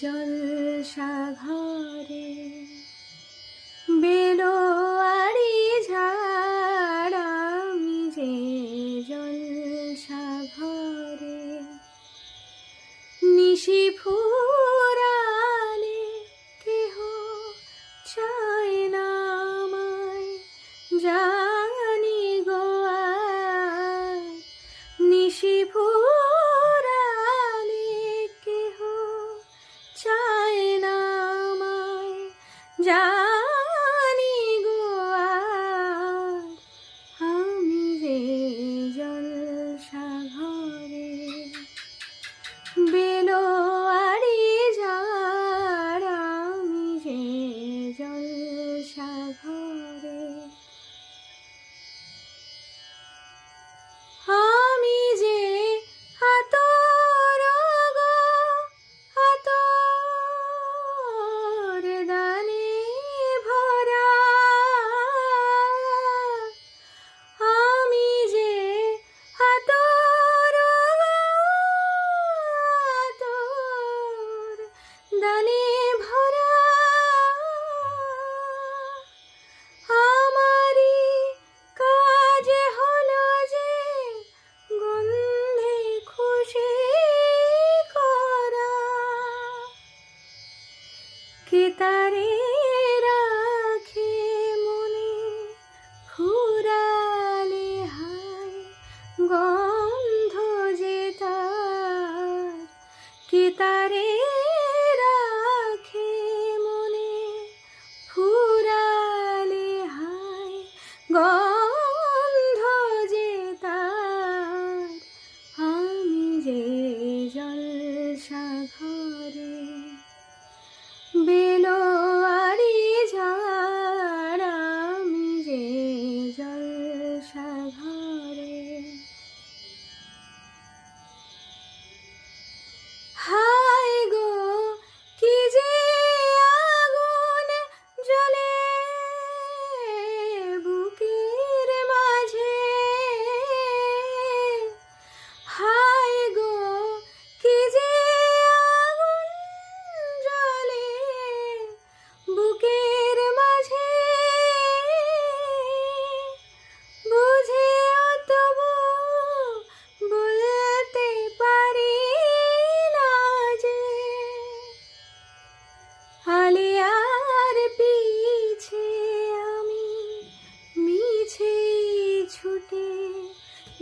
জলসাঘরে বেলোয়ারি ঝাড়ামি যে জলসাঘরে নিশি ফুরালে কেহ চায় না মায় যা だね。করে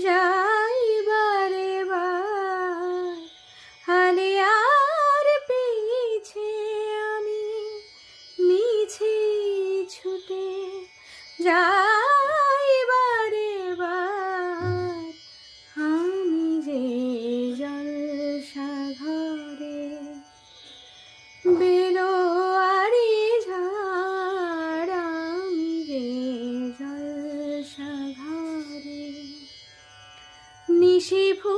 যাই বারে। বার হালে আর পিছে আমি মিছে ছুটে যা 西普。